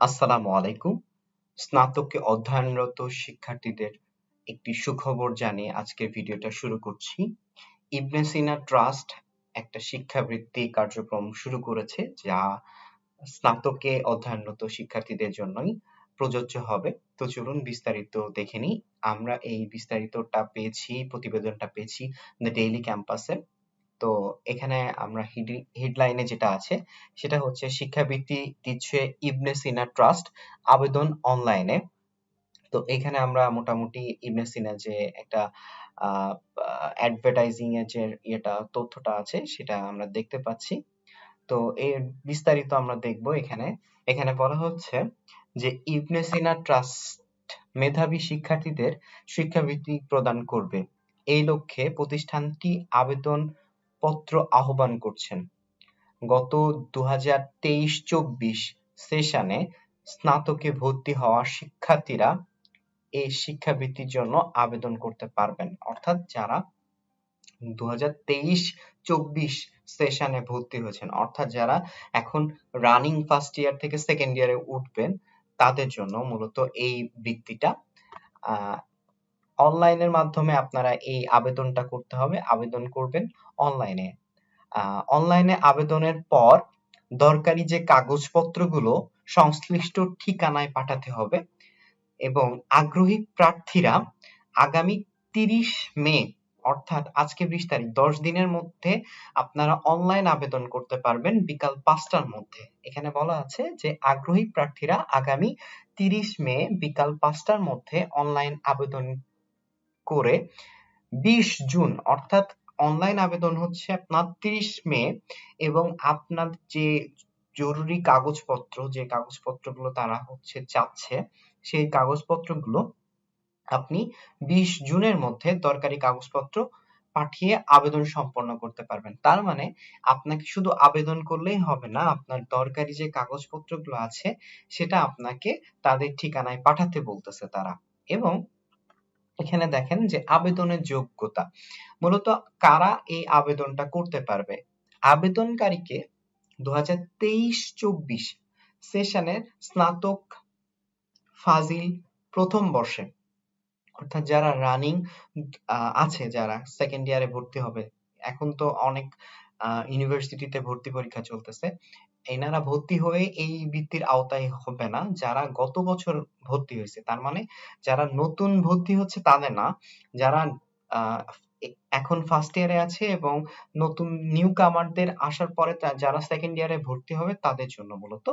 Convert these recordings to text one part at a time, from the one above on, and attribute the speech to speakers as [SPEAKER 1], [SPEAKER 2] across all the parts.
[SPEAKER 1] আসসালামু আলাইকুম। স্নাতকে অধ্যয়নরত শিক্ষার্থীদের একটি সুখবর জানিয়ে আজকের ভিডিওটা শুরু করছি। ইবনে সিনা ট্রাস্ট একটা শিক্ষাবৃত্তি কার্যক্রম শুরু করেছে যা স্নাতকে অধ্যয়নরত শিক্ষার্থীদের জন্যই প্রযোজ্য হবে। তো চলুন বিস্তারিত দেখে নিই। আমরা এই বিস্তারিতটা পেয়েছি, প্রতিবেদনটা পেয়েছি দ্য ডেইলি ক্যাম্পাসে তো এখানে আমরা হেডলাইনে যেটা আছে, সেটা হচ্ছে শিক্ষাবৃত্তি দিচ্ছে ইবনে সিনা ট্রাস্ট আবেদন অনলাইনে তো এখানে আমরা মোটামুটি ইবনে সিনা যে একটা অ্যাডভার্টাইজিং এর যে ইয়েটা, তথ্যটা আছে, সেটা আমরা দেখতে পাচ্ছি। তো এর বিস্তারিত আমরা দেখব এখানে। এখানে বলা হচ্ছে যে ইবনে সিনা ট্রাস্ট মেধাবী শিক্ষার্থীদের শিক্ষাবৃত্তি প্রদান করবে। এই লক্ষ্যে প্রতিষ্ঠানটি আবেদন পত্র আহ্বান করছেন। গত দু হাজার তেইশ চব্বিশ সেশনে স্নাতকে ভর্তি হওয়া শিক্ষার্থীরা এই শিক্ষাবৃত্তির জন্য আবেদন করতে পারবেন। অর্থাৎ যারা দু হাজার তেইশ চব্বিশ সেশনে ভর্তি হয়েছেন, অর্থাৎ যারা এখন রানিং ফার্স্ট ইয়ার থেকে সেকেন্ড ইয়ারে উঠবেন, তাদের জন্য মূলত এই বৃত্তিটা অনলাইনের মাধ্যমে আপনারা এই আবেদনটা করতে হবে। আবেদন করবেন অনলাইনে অনলাইনে আবেদনের পর দরকারি যে কাগজপত্রগুলো সংশ্লিষ্ট ঠিকানায় পাঠাতে হবে এবং আগ্রহী প্রার্থীরা আগামী তিরিশ মে, অর্থাৎ আজকে বিশ তারিখ, দশ দিনের মধ্যে আপনারা অনলাইন আবেদন করতে পারবেন বিকাল পাঁচটার মধ্যে। এখানে বলা আছে যে আগ্রহী প্রার্থীরা আগামী তিরিশ মে বিকাল পাঁচটার মধ্যে অনলাইন আবেদন করে বিশ জুন, অর্থাৎ অনলাইন আবেদন হচ্ছে আপনার তিরিশ মে এবং আপনার যে জরুরি কাগজপত্র, যে কাগজপত্রগুলো তারা হচ্ছে চাচ্ছে, সেই কাগজপত্রগুলো আপনি বিশ জুনের মধ্যে দরকারি কাগজপত্র পাঠিয়ে আবেদন সম্পন্ন করতে পারবেন। তার মানে আপনাকে শুধু আবেদন করলেই হবে না, আপনার দরকারি যে কাগজপত্রগুলো আছে সেটা আপনাকে তাদের ঠিকানায় পাঠাতে বলতেছে তারা। এবং এখানে দেখেন যে আবেদনের যোগ্যতা। মূলত কারা এই আবেদনটা করতে পারবে? আবেদনকারীকে দু হাজার তেইশ চব্বিশ সেশনের স্নাতক ফাজিল প্রথম বর্ষে, অর্থাৎ যারা রানিং আছে, যারা সেকেন্ড ইয়ারে ভর্তি হবে, এখন তো অনেক ইউনিভার্সিটিতে ভর্তি পরীক্ষা চলতেছে। এনারা ভর্তি হয়ে এই বৃত্তির আওতায় হবে না। যারা গত বছর ভর্তি হয়েছে, তার মানে যারা নতুন ভর্তি হচ্ছে তাদের না। যারা এখন ফার্স্ট ইয়ারে আছে এবং নতুন নিউ কামারদের আসার পরে যারা সেকেন্ড ইয়ারে ভর্তি হবে তাদের জন্য মূলত।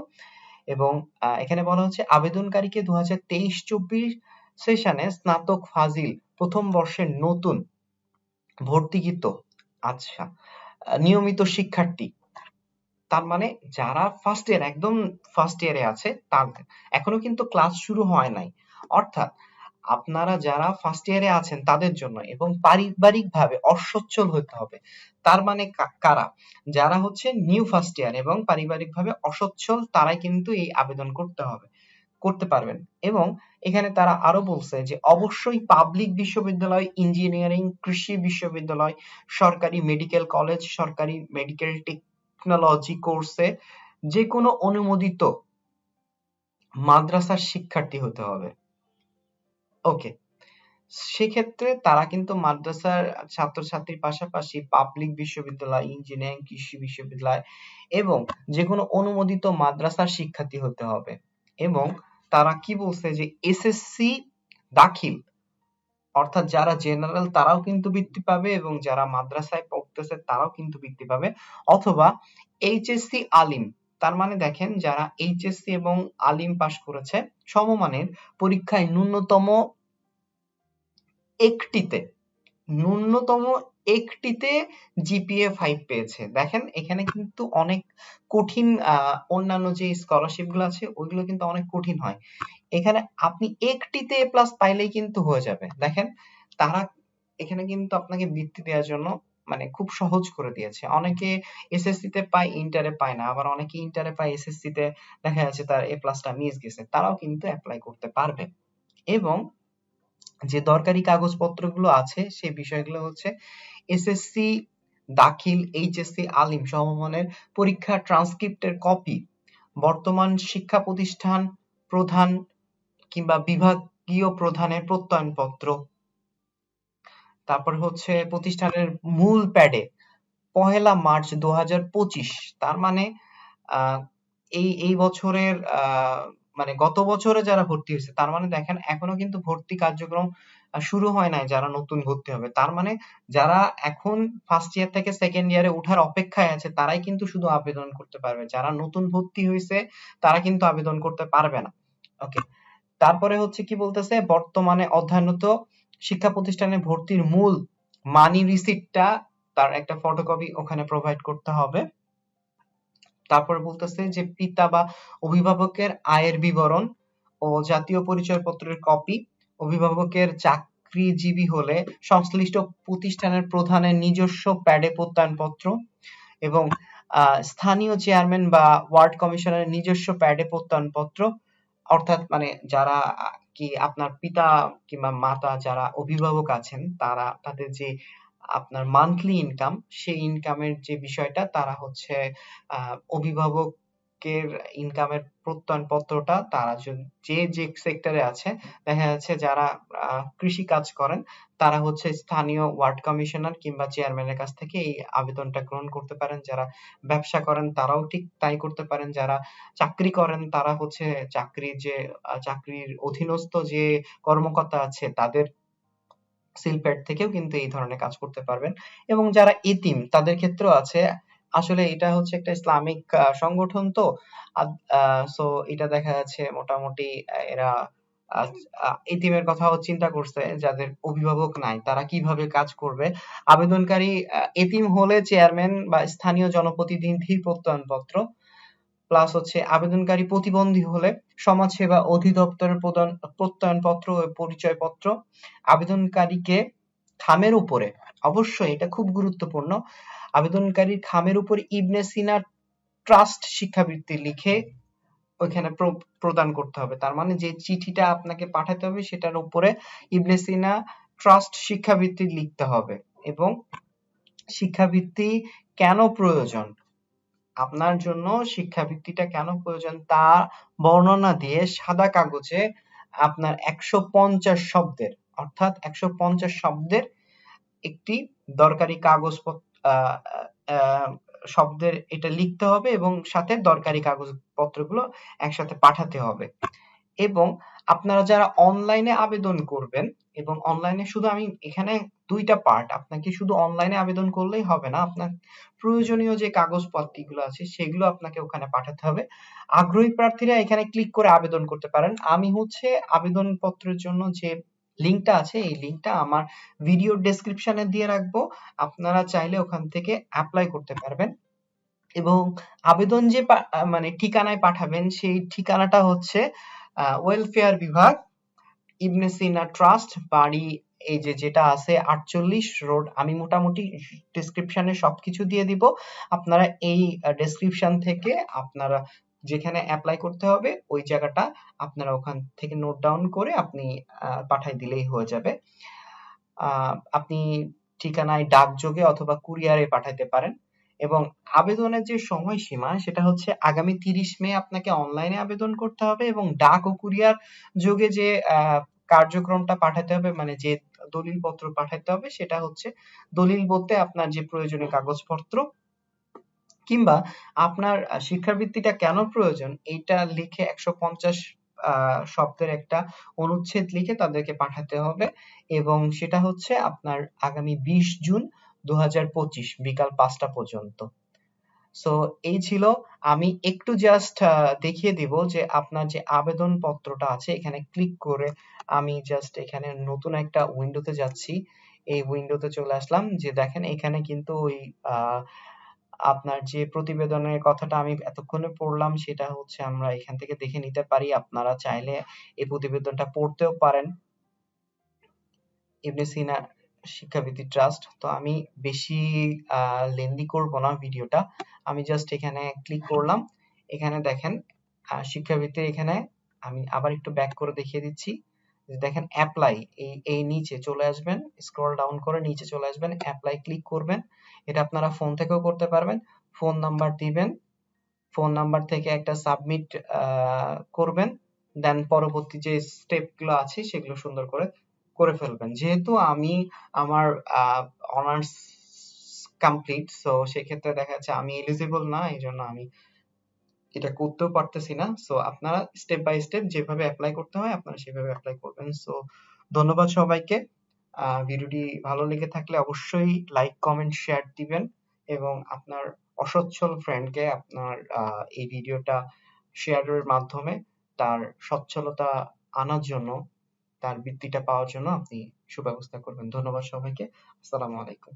[SPEAKER 1] এবং এখানে বলা হচ্ছে আবেদনকারীকে দু হাজার তেইশ চব্বিশ সেশনে স্নাতক ফাজিল প্রথম বর্ষের নতুন ভর্তিকৃত। আচ্ছা। নিয়মিত শিক্ষার্থী। তার মানে যারা ফার্স্ট ইয়ার একদম ফার্স্ট ইয়ারে আছে তাদের এখনও কিন্তু ক্লাস শুরু হয় নাই। অর্থাৎ আপনারা যারা ফার্স্ট ইয়ারে আছেন, তাদের জন্য এবং পারিবারিকভাবে অসচ্ছল হতে হবে। তার মানে কারা? যারা হচ্ছে নিউ ফার্স্ট ইয়ার এবং পারিবারিকভাবে অসচ্ছল, তারাই কিন্তু এই আবেদন করতে হবে। করতে পারবেন। এবং এখানে তারা আরও বলছে যে, অবশ্যই পাবলিক বিশ্ববিদ্যালয় ইঞ্জিনিয়ারিং কৃষি বিশ্ববিদ্যালয়, সরকারি মেডিকেল কলেজ সরকারি মেডিকেল টেকনোলজি কোর্সে যে কোনো অনুমোদিত মাদ্রাসার শিক্ষার্থী হতে হবে। ওকে সেক্ষেত্রে তারা কিন্তু মাদ্রাসার ছাত্রছাত্রীর পাশাপাশি পাবলিক বিশ্ববিদ্যালয় ইঞ্জিনিয়ারিং কৃষি বিশ্ববিদ্যালয় এবং যে কোনো অনুমোদিত মাদ্রাসার শিক্ষার্থী হতে হবে। এবং তারা কি বলছে যে এসএসসি দাখিল। অর্থাৎ যারা জেনারেল তারাও কিন্তু বৃত্তি পাবে এবং যারা মাদ্রাসায় পড়তেছে তারাও কিন্তু বৃত্তি পাবে। অথবা এইচএসসি আলিম, তার মানে দেখেন যারা এইচএসসি এবং আলিম পাশ করেছে, সমমানের পরীক্ষায় ন্যূনতম একটিতে ন্যূনতম একটিতে জিপিএ ফাইভ পেয়েছে। দেখেন, এখানে কিন্তু অনেক কঠিন অন্যান্য যে স্কলারশিপগুলো আছে, ওইগুলো কিন্তু অনেক কঠিন হয়। এখানে আপনি একটিতে এ প্লাস পাইলেই কিন্তু হয়ে যাবে। দেখেন, তারা এখানে কিন্তু আপনাকে বৃত্তি দেওয়ার জন্য মানে খুব সহজ করে দিয়েছে। অনেকে এসএসসি তে পায় ইন্টারে পায় না। আবার অনেকে ইন্টারে পায় এসএসসি তে দেখা যাচ্ছে তার এ প্লাসটা মিস গেছে। তারাও কিন্তু অ্যাপ্লাই করতে পারবে। এবং যে দরকারি কাগজপত্রগুলো আছে, সেই বিষয়গুলো হচ্ছে এসএসসি দাখিল এইচএসসি আলিম সমমানের পরীক্ষা ট্রান্সক্রিপ্টের কপি বর্তমান শিক্ষা প্রতিষ্ঠান প্রধান কিংবা বিভাগীয় প্রধানের প্রত্যয়নপত্র। তারপর হচ্ছে প্রতিষ্ঠানের মূল প্যাডে পহেলা মার্চ দু হাজার পঁচিশ, তার মানে এই এই বছরের মানে গত বছরে যারা ভর্তি হয়েছে, তার মানে দেখেন এখনও কিন্তু ভর্তি কার্যক্রম শুরু হয় নাই যারা নতুন ভর্তি হবে। তার মানে যারা এখন ফার্স্ট ইয়ার থেকে সেকেন্ড ইয়ারে ওঠার অপেক্ষায় আছে, তারাই কিন্তু শুধু আবেদন করতে পারবে। যারা নতুন ভর্তি হয়েছে, তারা কিন্তু আবেদন করতে পারবে না। ওকে তারপরে হচ্ছে কি বলতেছে, বর্তমানে অধ্যয়নরত শিক্ষা প্রতিষ্ঠানে ভর্তির মূল মানি রিসিপ্টটা তার একটা ফটোকপি ওখানে প্রোভাইড করতে হবে। তারপরে বলতেছে যে পিতা বা অভিভাবকের আয়ের বিবরণ ও জাতীয় পরিচয়পত্রের কপি। অভিভাবকের চাকরিজীবী হলে সংশ্লিষ্ট প্রতিষ্ঠানের প্রধানের নিজস্ব প্যাডে প্রত্যয়নপত্র এবং স্থানীয় চেয়ারম্যান বা ওয়ার্ড কমিশনের নিজস্ব প্যাডে প্রত্যয়নপত্র। অর্থাৎ মানে যারা কি আপনার পিতা কিংবা মাতা যারা অভিভাবক আছেন, তারা তাদের যে আপনার মান্থলি ইনকাম সেই ইনকামের যে বিষয়টা, তারা হচ্ছে, আহ, অভিভাবকের ইনকামের প্রত্যয়নপত্রটা তারা যে যে সেক্টরে আছে, দেখা যাচ্ছে যারা কৃষি কাজ করেন, তারা হচ্ছে স্থানীয় ওয়ার্ড কমিশনার কিংবা চেয়ারম্যানের কাছ থেকে এই আবেদনটা গ্রহণ করতে পারেন। যারা ব্যবসা করেন, তারাও ঠিক তাই করতে পারেন। যারা চাকরি করেন, তারা হচ্ছে চাকরির যে চাকরির অধীনস্থ যে কর্মকর্তা আছে, তাদের সিলপ্যাড থেকেও কিন্তু এই ধরনের কাজ করতে পারবেন। এবং যারা এতিম, তাদের ক্ষেত্রেও আছে। আসলে এটা হচ্ছে একটা ইসলামিক সংগঠন তো। সো এটা দেখা যাচ্ছে মোটামুটি এরা এতিমের কথাও চিন্তা করছে, যাদের অভিভাবক নাই, তারা কীভাবে কাজ করবে? আবেদনকারী এতিম হলে চেয়ারম্যান বা স্থানীয় জনপ্রতিনিধির প্রত্যয়নপত্র প্লাস হচ্ছে আবেদনকারী প্রতিবন্ধী হলে সমাজসেবা অধিদপ্তরের প্রদান, প্রত্যয়নপত্র ও পরিচয়পত্র আবেদনকারীকে খামের উপরে, অবশ্যই এটা খুব গুরুত্বপূর্ণ, আবেদনকারীর খামের উপর ইবনে সিনা ট্রাস্ট শিক্ষাবৃত্তি লিখে ওইখানে প্রদান করতে হবে। তার মানে যে চিঠিটা আপনাকে পাঠাতে হবে সেটার উপরে ইবনে সিনা ট্রাস্ট শিক্ষাবৃত্তি লিখতে হবে এবং শিক্ষাবৃত্তি কেন প্রয়োজন? আপনার জন্য শিক্ষা শিক্ষাবৃত্তিটা কেন প্রয়োজন তা বর্ণনা দিয়ে সাদা কাগজে আপনার একশো পঞ্চাশ শব্দের, অর্থাৎ একশো পঞ্চাশ শব্দের একটি দরকারি কাগজপত্র শব্দের এটা লিখতে হবে এবং সাথে দরকারি কাগজপত্রগুলো একসাথে পাঠাতে হবে। এবং আপনারা যারা অনলাইনে আবেদন করবেন, এবং অনলাইনে শুধু আমি এখানে দুইটা পার্ট আপনাকে শুধু অনলাইনে আবেদন করলেই হবে না, আপনার প্রয়োজনীয় যে কাগজপত্রগুলো আছে, সেগুলো আপনাকে ওখানে পাঠাতে হবে। আগ্রহী প্রার্থীরা এখানে ক্লিক করে আবেদন করতে পারেন। আমি হচ্ছে আবেদনপত্রের জন্য যে লিংকটা আছে, এই লিংকটা আমার ভিডিও ডেসক্রিপশনে দিয়ে রাখব। আপনারা চাইলে ওখান থেকে অ্যাপ্লাই করতে পারবেন। এবং আবেদন যে মানে ঠিকানায় পাঠাবেন, সেই ঠিকানাটা হচ্ছে ওয়েলফেয়ার বিভাগ, ইবনে সিনা ট্রাস্ট বাড়ি, এই যে যেটা আছে, আটচল্লিশ রোড, আমি মোটামুটি ডেসক্রিপশনে সবকিছু দিয়ে দিব। আপনারা এই ডেসক্রিপশন থেকে আপনারা যেখানে অ্যাপ্লাই করতে হবে, ওই জায়গাটা আপনারা ওখান থেকে নোট ডাউন করে আপনি পাঠাই দিলেই হয়ে যাবে। আপনি ঠিকানায় ডাকযোগে অথবা কুরিয়ারে পাঠাতে পারেন। এবং আবেদনের যে সময়সীমা, সেটা হচ্ছে আগামী তিরিশ মে আপনাকে অনলাইনে আবেদন করতে হবে এবং ডাক ও কুরিয়ার যোগে যে কার্যক্রমটা পাঠাতে হবে মানে যে দলিল পত্র পাঠাতে হবে, সেটা হচ্ছে দলিল বলতে আপনার যে প্রয়োজনীয় কাগজপত্র কিংবা আপনার শিক্ষাবৃত্তিটা কেন প্রয়োজন এটা লিখে একশো পঞ্চাশ শব্দের একটা অনুচ্ছেদ লিখে তাদেরকে পাঠাতে হবে এবং সেটা হচ্ছে আপনার আগামী বিশ জুন দু হাজার পঁচিশ বিকাল পাঁচটা পর্যন্ত। সো এই ছিল। আমি একটু জাস্ট দেখিয়ে দিব যে আপনার যে আবেদন পত্রটা আছে, এখানে ক্লিক করে আমি জাস্ট এখানে নতুন একটা উইন্ডোতে যাচ্ছি। এই উইন্ডোতে চলে আসলাম যে দেখেন, এখানে কিন্তু ওই আপনার যে প্রতিবেদনের কথাটা আমি এতক্ষণে পড়লাম, সেটা হচ্ছে আমরা এখান থেকে দেখে নিতে পারি। আপনারা চাইলে এই প্রতিবেদনটা পড়তেও পারেন। ইবনে সিনা শিক্ষাবৃত্তি ট্রাস্ট তো আমি বেশি লেন্দি করব না ভিডিওটা আমি জাস্ট এখানে ক্লিক করলাম। এখানে দেখেন শিক্ষাবৃত্তির এখানে আমি আবার একটু ব্যাক করে দেখিয়ে দিচ্ছি। দেখেন অ্যাপ্লাই এই এই নিচে চলে আসবেন স্ক্রল ডাউন করে নিচে চলে আসবেন অ্যাপ্লাই ক্লিক করবেন। এটা আপনারা ফোন থেকেও করতে পারবেন। ফোন নাম্বার দিবেন ফোন নাম্বার থেকে একটা সাবমিট করবেন। দেন পরবর্তী যে স্টেপগুলো আছে, সেগুলো সুন্দর করে করে ফেলবেন। যেহেতু আমি আমার অনার্স কমপ্লিট সো সেক্ষেত্রে দেখা যাচ্ছে আমি এলিজিবল না এই জন্য আমি এটা করতেও পারতেছি না। সো আপনারা স্টেপ বাই স্টেপ যেভাবে অ্যাপ্লাই করতে হয়, আপনারা সেভাবে অ্যাপ্লাই করবেন। সো ধন্যবাদ সবাইকে। ভিডিওটি ভালো লেগে থাকলে অবশ্যই লাইক কমেন্ট শেয়ার দিবেন এবং আপনার অসচ্ছল ফ্রেন্ডকে আপনার এই ভিডিওটা শেয়ারের মাধ্যমে তার সচ্ছলতা আনার জন্য তার বৃত্তিটা পাওয়ার জন্য আপনি সুব্যবস্থা করবেন। ধন্যবাদ সবাইকে। আসসালামু আলাইকুম।